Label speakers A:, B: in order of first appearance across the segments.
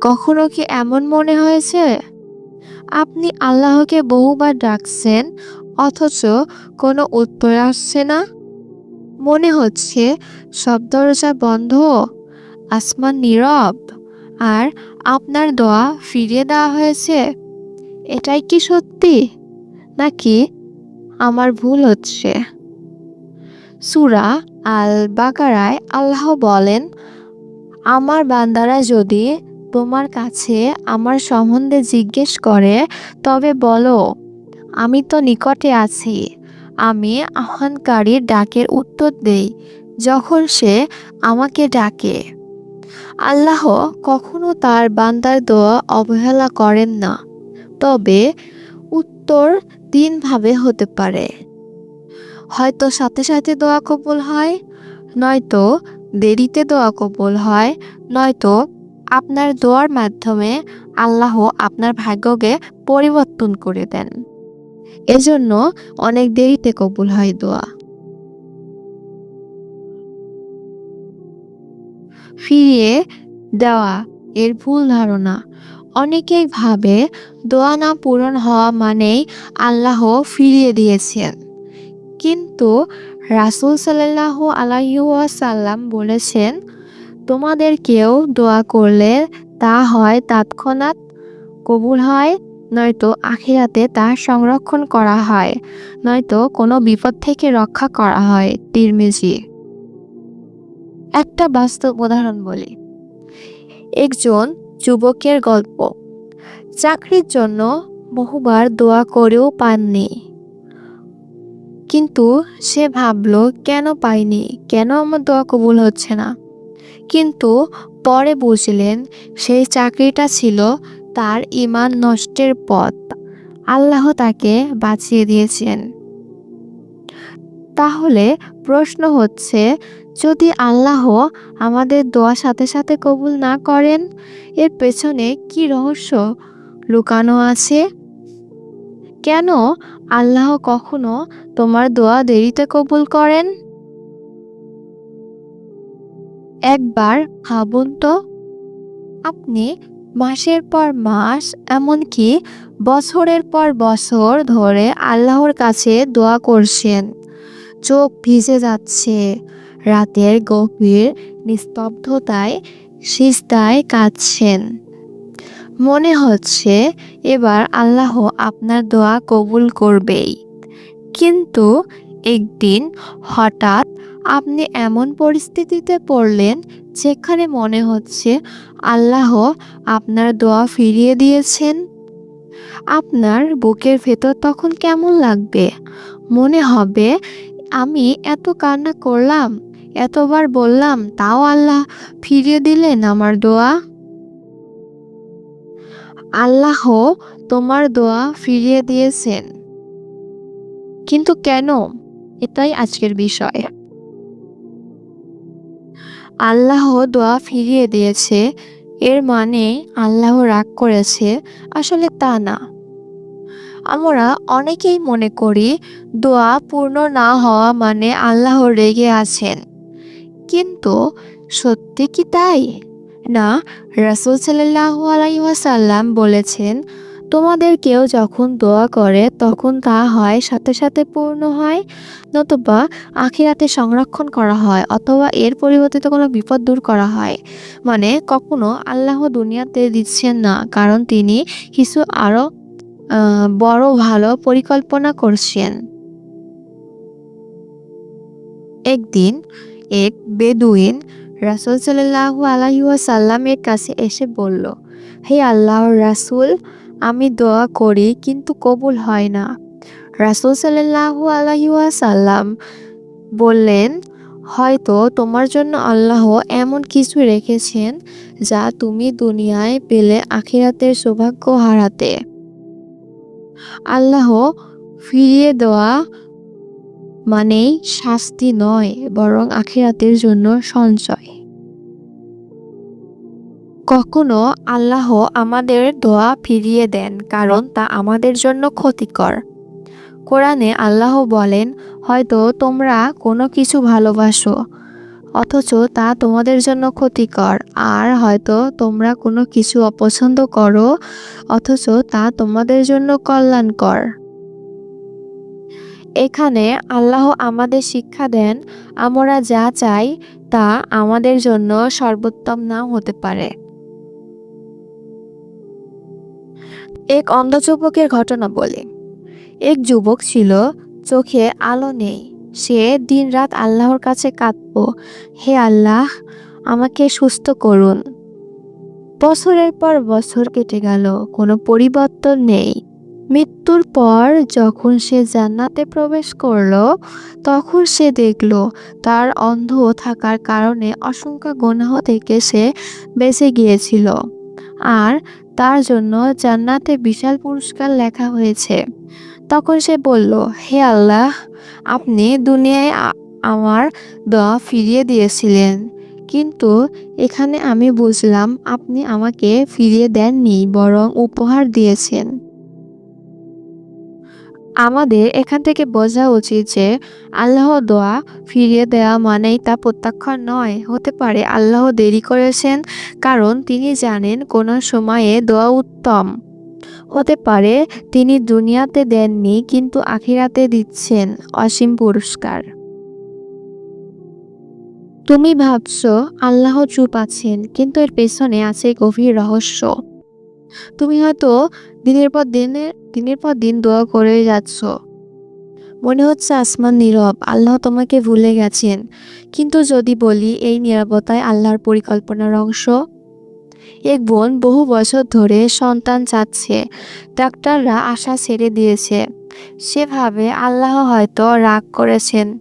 A: কখনো কি এমন মনে হয়েছে? আপনি আল্লাহকে বহুবার ডাকছেন, অথচ কোনো উত্তর আসছে না? মনে হচ্ছে সব দরজা বন্ধ, আসমান নীরব, আর আপনার দোয়া ফিরিয়ে দেওয়া হয়েছে। এটাই কি সত্যি? নাকি আমার ভুল হচ্ছে? সুরা আল বাকারায় আল্লাহ বলেন, আমার বান্দারা যদি তোমার কাছে আমার সম্বন্ধে জিজ্ঞেস করে, তবে বলো, আমি তো নিকটে আছি। আমি আহ্বানকারীর ডাকের উত্তর দেই, যখন সে আমাকে ডাকে। আল্লাহ কখনো তার বান্দার দোয়া অবহেলা করেন না, তবে উত্তর তিনভাবে হতে পারে। হয়তো সাথে সাথে দোয়া কবুল হয়, নয়তো দেরিতে দোয়া কবুল হয়, নয়তো আপনার দোয়ার মাধ্যমে আল্লাহ আপনার ভাগ্যকে পরিবর্তন করে দেন। এজন্য অনেক দেরিতে কবুল হয় দোয়া। ফিরিয়ে দেওয়া এর ভুল ধারণা। অনেকেই ভাবে দোয়া না পূরণ হওয়া মানেই আল্লাহ ফিরিয়ে দিয়েছেন। কিন্তু রাসুল সাল্লাহ আলাইসাল্লাম বলেছেন তোমাদের কেউ দোয়া করলে তা হয় তৎক্ষণাৎ কবুল হয়, নয়তো আখিরাতে তা সংরক্ষণ করা হয়, নয়তো কোনো বিপদ থেকে রক্ষা করা হয়, তিরমিজি। একটা বাস্তব উদাহরণ বলি। একজন যুবকের গল্প। চাকরির জন্য বহুবার দোয়া করেও পাননি। কিন্তু সে ভাবলো, কেন পাইনি? কেন আমার দোয়া কবুল হচ্ছে না? কিন্তু পরে বুঝলেন সেই চাকরিটা ছিল তার ইমান নষ্টের পথ। আল্লাহ তাকে বাঁচিয়ে দিয়েছেন। তাহলে প্রশ্ন হচ্ছে, যদি আল্লাহ আমাদের দোয়া সাথে সাথে কবুল না করেন, এর পেছনে কি রহস্য লুকানো আছে? কেন আল্লাহ কখনো তোমার দোয়া দেরিতে কবুল করেন? একবার ভাবুন তো, আপনি মাসের পর মাস এমনকি বছরের পর বছর ধরে আল্লাহর কাছে দোয়া করছেন। চোখ ভিজে যাচ্ছে, রাতের গভীর নিস্তব্ধতায় সিস্তায় কাঁদছেন। মনে হচ্ছে এবার আল্লাহ আপনার দোয়া কবুল করবেই। কিন্তু একদিন হঠাৎ আপনি এমন পরিস্থিতিতে পড়লেন যেখানে মনে হচ্ছে আল্লাহ আপনার দোয়া ফিরিয়ে দিয়েছেন। আপনার বুকের ভেতর তখন কেমন লাগবে? মনে হবে, আমি এত কান্না করলাম, এতবার বললাম, তাও আল্লাহ ফিরিয়ে দিলেন আমার দোয়া? আল্লাহ তোমার দোয়া ফিরিয়ে দিয়েছেন। কিন্তু কেন? এটাই আজকের বিষয়। আল্লাহ দোয়া ফিরিয়ে দিয়েছে। এর মানে আল্লাহ রাগ করেছে, আসলে তা না। আমরা অনেকেই মনে করি দোয়া পূর্ণ না হওয়া মানে আল্লাহ রেগে আছেন। কিন্তু সত্যি কি তাই? না, রাসুল সাল্লাহ আলাইসাল্লাম বলেছেন তোমাদের কেউ যখন দোয়া করে, তখন তা হয়, সাথে সাথে পূর্ণ হয়, নতুবা আখিরাতে সংরক্ষণ করা হয়, অথবা এর পরিবর্তিত কোনো বিপদ দূর করা হয়। মানে কখনো আল্লাহ দুনিয়াতে দিচ্ছেন না, কারণ তিনি কিছু আরও বড় ভালো পরিকল্পনা করছেন। একদিন এক বেদুইন রাসুল সাল্লাহ আলহিউসাল্লামের কাছে এসে বলল, হে আল্লাহর রাসুল আমি দোয়া করি, কিন্তু কবুল হয় না। রাসুল সাল্লাহ আলহিউসাল্লাম বললেন, হয়তো তোমার জন্য আল্লাহ এমন কিছু রেখেছেন যা তুমি দুনিয়ায় পেলে আখিরাতের সৌভাগ্য হারাতে। আল্লাহ ফিরিয়ে দেওয়া মানেই শাস্তি নয়, বরং আখিরাতের জন্য সঞ্চয়। কখনো আল্লাহ আমাদের দোয়া ফিরিয়ে দেন, কারণ তা আমাদের জন্য ক্ষতিকর। কোরআনে আল্লাহ বলেন, হয়তো তোমরা কোনো কিছু ভালোবাসো, অথচ তা তোমাদের জন্য ক্ষতিকর, আর হয়তো তোমরা কোনো কিছু অপছন্দ করো, অথচ তা তোমাদের জন্য কল্যাণকর। এখানে আল্লাহ আমাদের শিক্ষা দেন, আমরা যা চাই তা আমাদের জন্য সর্বোত্তম নাও হতে পারে। এক অন্ধ যুবকের ঘটনা বলি। এক যুবক ছিল, চোখে আলো নেই। সে দিনরাত আল্লাহর কাছে কাঁদত হে আল্লাহ, আমাকে সুস্থ করুন। বছরের পর বছর কেটে গেল, কোনো পরিবর্তন নেই। মৃত্যুর পর যখন সে জান্নাতে প্রবেশ করল, তখন সে দেখল, তার অন্ধ থাকার কারণে অসংখ্য গুনাহ থেকে সে বেঁচে গিয়েছিল। আর তার জন্য জান্নাতে বিশাল পুরস্কার লেখা হয়েছে। তখন সে বলল, হে আল্লাহ, আপনি দুনিয়ায় আমার দোয়া ফিরিয়ে দিয়েছিলেন। কিন্তু এখানে আমি বুঝলাম আপনি আমাকে ফিরিয়ে দেননি, বরং উপহার দিয়েছেন। আমাদের এখান থেকে বোঝা উচিত যে আল্লাহ দোয়া ফিরিয়ে দেওয়া মানেই তা প্রত্যাখ্যান নয়, হতে পারে আল্লাহ দেরি করেছেন, কারণ তিনি জানেন কোন সময়ে দোয়া উত্তম। হতে পারে তিনি দুনিয়াতে দেননি, কিন্তু আখিরাতে দিচ্ছেন অসীম পুরস্কার। তুমি ভাবছ আল্লাহ চুপ আছেন, কিন্তু এর পেছনে আছে গভীর রহস্য। তুমি হয়তো দিনের পর দিনে দিনের পর দিন দোয়া করে যাচ্ছ। মনে হচ্ছে আসমান নীরব, আল্লাহ তোমাকে ভুলে গেছেন। কিন্তু যদি বলি এই নিরাপত্তায় আল্লাহর পরিকল্পনার অংশ? এক বোন বহু বছর ধরে সন্তান চাচ্ছে, ডাক্তাররা আশা ছেড়ে দিয়েছে। সেভাবে আল্লাহ হয়তো রাগ করেছেন।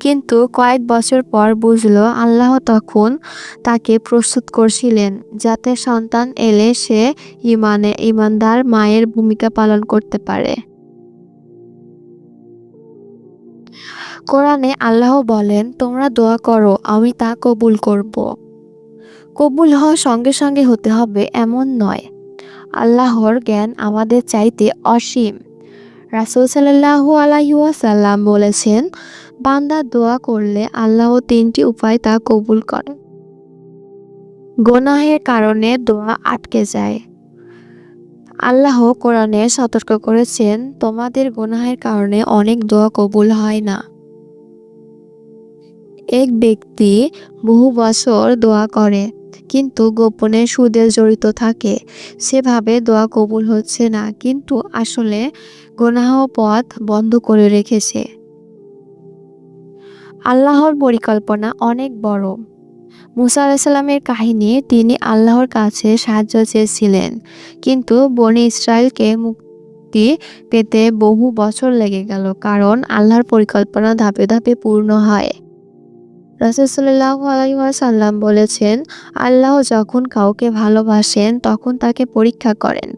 A: কিন্তু কয়েক বছর পর বুঝলো আল্লাহ তখন তাকে প্রস্তুত করছিলেন, যাতে সন্তান এলে সে ইমানে ইমানদার মায়ের ভূমিকা পালন করতে পারে। কোরআনে আল্লাহ বলেন, তোমরা দোয়া করো, আমি তা কবুল করব। কবুল হওয়া সঙ্গে সঙ্গে হতে হবে এমন নয়। আল্লাহর জ্ঞান আমাদের চাইতে অসীম। রাসুল সাল্লাহু আলাইসাল্লাম বলেছেন, বান্দা দোয়া করলে আল্লাহ তিনটি উপায় তা কবুল করে। গোনাহের কারণে দোয়া আটকে যায়। আল্লাহ কোরআনে সতর্ক করেছেন, তোমাদের গোনাহের কারণে অনেক দোয়া কবুল হয় না। এক ব্যক্তি বহু বছর দোয়া করে কিন্তু গোপনে সুদে জড়িত থাকে। সেভাবে দোয়া কবুল হচ্ছে না, কিন্তু আসলে গোনাহ পথ বন্ধ করে রেখেছে। আল্লাহর পরিকল্পনা অনেক বড়। মুসা আলাইসাল্লামের কাহিনী, তিনি আল্লাহর কাছে সাহায্য চেয়েছিলেন, কিন্তু বনি ইসরায়েলকে মুক্তি পেতে বহু বছর লেগে গেল, কারণ আল্লাহর পরিকল্পনা ধাপে ধাপে পূর্ণ হয়। রাসুসাল্লাহ আলাইসাল্লাম বলেছেন, আল্লাহ যখন কাউকে ভালোবাসেন, তখন তাকে পরীক্ষা করেন।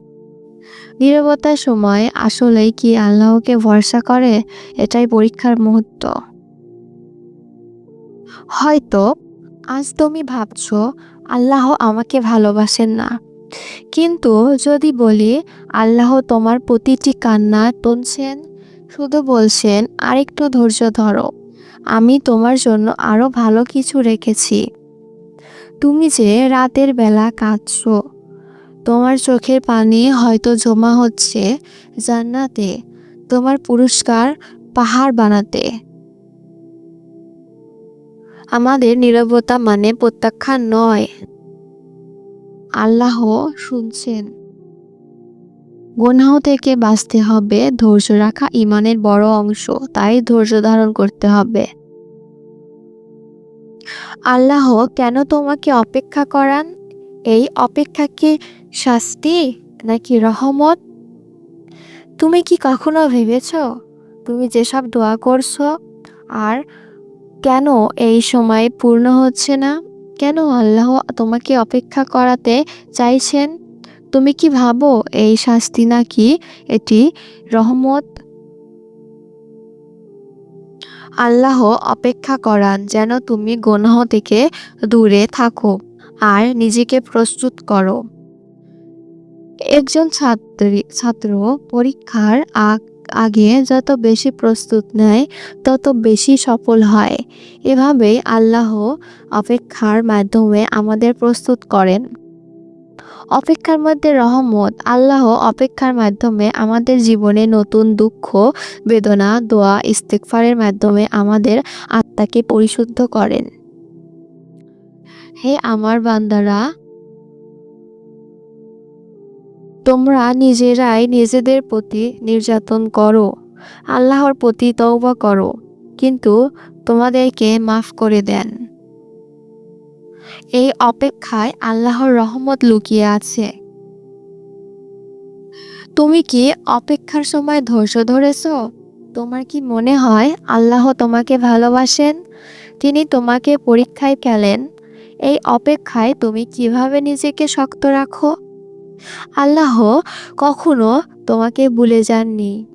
A: নীরবতার সময় আসলেই কি আল্লাহকে ভরসা করে? এটাই পরীক্ষার মুহূর্ত। হয়তো আজ তুমি ভাবছ, আল্লাহ আমাকে ভালোবাসেন না। কিন্তু যদি বলি, আল্লাহ তোমার প্রতিটি কান্না টনছেন শুধু বলছেন, আরেকটু ধৈর্য ধরো। আমি তোমার জন্য আরও ভালো কিছু রেখেছি। তুমি যে রাতের বেলা কাঁদছ, তোমার চোখের পানি হয়তো জমা হচ্ছে জান্নাতে, তোমার পুরস্কার পাহাড় বানাতে। আমাদের নীরবতা মানে প্রত্যাখ্যান নয়। আল্লাহ শুনছেন। গুনাহ থেকে বাঁচতে হবে, ধৈর্য রাখা ইমানের বড় অংশ, তাই ধৈর্য ধারণ করতে হবে। আল্লাহ, কেন তোমাকে অপেক্ষা করান? এই অপেক্ষা কি শাস্তি নাকি রহমত? তুমি কি কখনো ভেবেছ, তুমি যেসব দোয়া করছ, আর কেন এই সময় পূর্ণ হচ্ছে না? কেন আল্লাহ তোমাকে অপেক্ষা করাতে চাইছেন? তুমি কি ভাবো এই শাস্তি নাকি এটি রহমত? আল্লাহ অপেক্ষা করান যেন তুমি গুনাহ থেকে দূরে থাকো আর নিজেকে প্রস্তুত করো। একজন ছাত্রী, ছাত্র পরীক্ষার আগ, আগে যত বেশি প্রস্তুত নেয়, তত বেশি সফল হয়। এভাবেই আল্লাহ অপেক্ষার মাধ্যমে আমাদের প্রস্তুত করেন। অপেক্ষার মধ্যে রহমত। আল্লাহ অপেক্ষার মাধ্যমে আমাদের জীবনে নতুন দুঃখ, বেদনা, দোয়া ইস্তেকফারের মাধ্যমে আমাদের আত্মাকে পরিশুদ্ধ করেন। হে আমার বান্দারা, তোমরা নিজেরাই নিজেদের প্রতি নির্যাতন করো, আল্লাহর প্রতি তওবা করো, কিন্তু তোমাদেরকে মাফ করে দেন। এই অপেক্ষায় আল্লাহর রহমত লুকিয়ে আছে। তুমি কি অপেক্ষার সময় ধৈর্য ধরেছ? তোমার কি মনে হয় আল্লাহ তোমাকে ভালোবাসেন? তিনি তোমাকে পরীক্ষায় ফেলেন। এই অপেক্ষায় তুমি কীভাবে নিজেকে শক্ত রাখো? আল্লাহ কখনো তোমাকে ভুলে যাননি।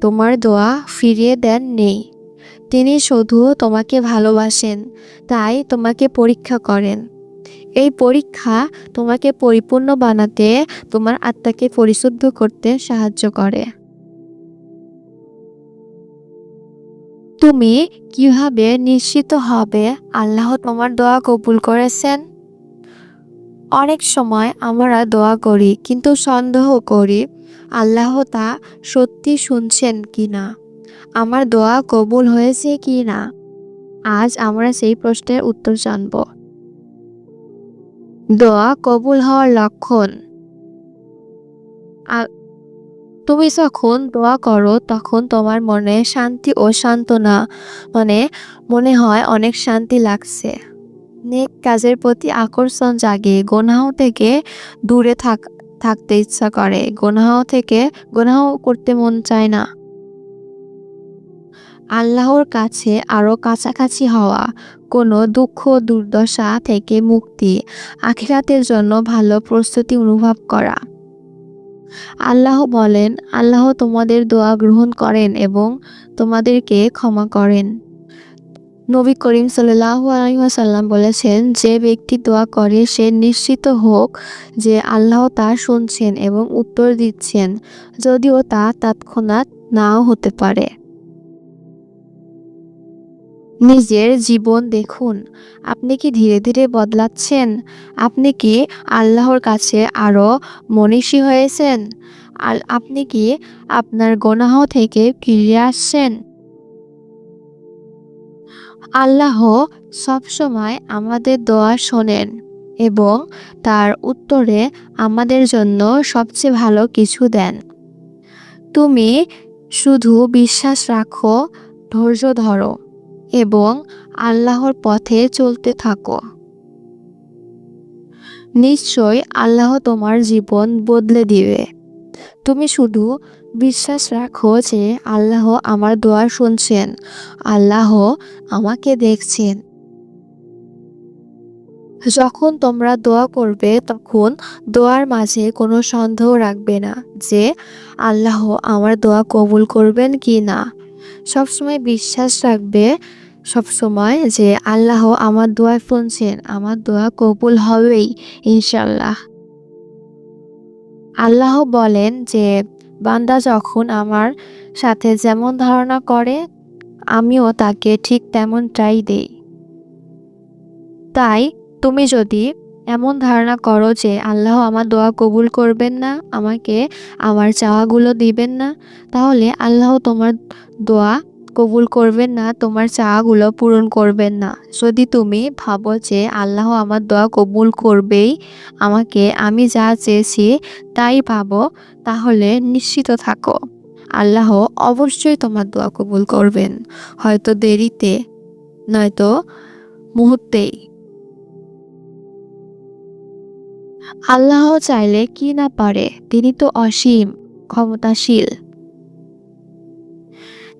A: তোমার দোয়া ফিরিয়ে দেন নেই তিনি শুধু তোমাকে ভালোবাসেন, তাই তোমাকে পরীক্ষা করেন। এই পরীক্ষা তোমাকে পরিপূর্ণ বানাতে তোমার আত্মাকে পরিশুদ্ধ করতে সাহায্য করে। তুমি কীভাবে নিশ্চিত হবে আল্লাহ তোমার দোয়া কবুল করেছেন? অনেক সময় আমরা দোয়া করি, কিন্তু সন্দেহ করি, আল্লাহ তা সত্যি শুনছেন কি না আমার দোয়া কবুল হয়েছে কি না? আজ আমরা সেই প্রশ্নের উত্তর জানব। দোয়া কবুল হওয়ার লক্ষণ। তুমি যখন দোয়া করো, তখন তোমার মনে শান্তি ও সান্ত্বনা মানে মনে হয় অনেক শান্তি লাগছে। নেক কাজের প্রতি আকর্ষণ জাগে, গোনাহ থেকে দূরে থাক, থাকতে ইচ্ছা করে। গোনাহ থেকে, গোনাহ করতে মন চায় না। আল্লাহর কাছে আরও কাছাকাছি হওয়া, কোনো দুঃখ দুর্দশা থেকে মুক্তি, আখিরাতের জন্য ভালো প্রস্তুতি অনুভব করা। আল্লাহ বলেন, আল্লাহ তোমাদের দোয়া গ্রহণ করেন এবং তোমাদেরকে ক্ষমা করেন। নবী করিম সাল্লাহু আলহিহাসাল্লাম বলেছেন, যে ব্যক্তি দোয়া করে, সে নিশ্চিত হোক যে আল্লাহ তা শুনছেন এবং উত্তর দিচ্ছেন, যদিও তা তৎক্ষণাৎ নাও হতে পারে। নিজের জীবন দেখুন। আপনি কি ধীরে ধীরে বদলাচ্ছেন? আপনি কি আল্লাহর কাছে আরও মনীষী হয়েছেন? আর আপনি কি আপনার গোনাহ থেকে ফিরে আসছেন? আল্লাহ সবসময় আমাদের দোয়া শোনেন এবং তার উত্তরে আমাদের জন্য সবচেয়ে ভালো কিছু দেন। তুমি শুধু বিশ্বাস রাখো, ধৈর্য ধরো। এবং আল্লাহর পথে চলতে থাকো। নিশ্চয় আল্লাহ তোমার জীবন বদলে দিবে। তুমি শুধু বিশ্বাস রাখো যে আল্লাহ আমার দোয়া শুনছেন, আল্লাহ আমাকে দেখছেন। যখন তোমরা দোয়া করবে, তখন দোয়ার মাঝে কোনো সন্দেহ রাখবে না যে আল্লাহ আমার দোয়া কবুল করবেন কি না। সবসময় বিশ্বাস রাখবে সবসময় যে আল্লাহ আমার দোয়া শুনছেন, আমার দোয়া কবুল হবেই ইনশাল্লাহ আল্লাহ বলেন যে, বান্দা যখন আমার সাথে যেমন ধারণা করে, আমিও তাকে ঠিক তেমনটাই দেই। তাই তুমি যদি এমন ধারণা করো যে আল্লাহ আমার দোয়া কবুল করবেন না, আমাকে আমার চাওয়াগুলো দিবেন না। তাহলে আল্লাহ তোমার দোয়া কবুল করবেন না, তোমার চাওয়াগুলো পূরণ করবেন না। যদি তুমি ভাবো যে আল্লাহ আমার দোয়া কবুল করবেই, আমাকে আমি যা চেয়েছি তাই ভাবো, তাহলে নিশ্চিত থাকো। আল্লাহ অবশ্যই তোমার দোয়া কবুল করবেন। হয়তো দেরিতে, নয়তো মুহূর্তেই। আল্লাহ চাইলে কি না পারে, তিনি তো অসীম, ক্ষমতাশীল।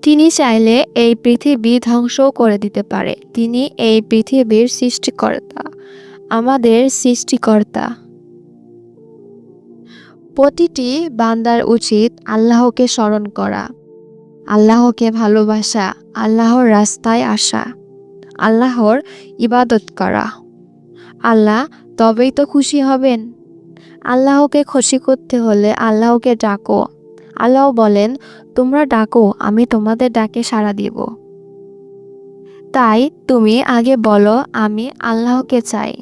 A: তিনি চাইলে এই পৃথিবী ধ্বংসও করে দিতে পারে, তিনি এই পৃথিবীর সৃষ্টিকর্তা, আমাদের সৃষ্টিকর্তা। প্রতিটি বান্দার উচিত আল্লাহকে স্মরণ করা, আল্লাহকে ভালোবাসা, আল্লাহর রাস্তায় আসা, আল্লাহর ইবাদত করা। আল্লাহ তবেই তো খুশি হবেন। আল্লাহকে খুশি করতে হলে আল্লাহকে ডাকো। আল্লাহ বলেন, তোমরা ডাকো, আমি তোমাদের ডাকে সাড়া দিব। তাই তুমি আগে বলো, আমি আল্লাহকে চাই।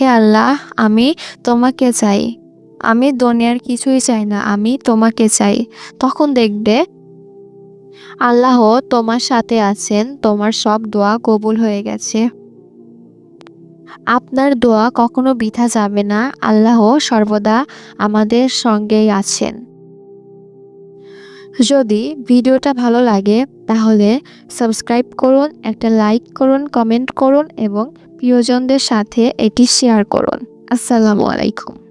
A: হে আল্লাহ, আমি তোমাকে চাই। আমি দুনিয়ার কিছুই চাই না, আমি তোমাকে চাই। তখন দেখবে আল্লাহ তোমার সাথে আছেন, তোমার সব দোয়া কবুল হয়ে গেছে। আপনার দোয়া কখনো বৃথা যাবে না। আল্লাহ সর্বদা আমাদের সঙ্গেই আছেন। যদি ভিডিওটা ভালো লাগে, তাহলে সাবস্ক্রাইব করুন, একটা লাইক করুন, কমেন্ট করুন এবং প্রিয়জনদের সাথে এটি শেয়ার করুন। আসসালামু আলাইকুম।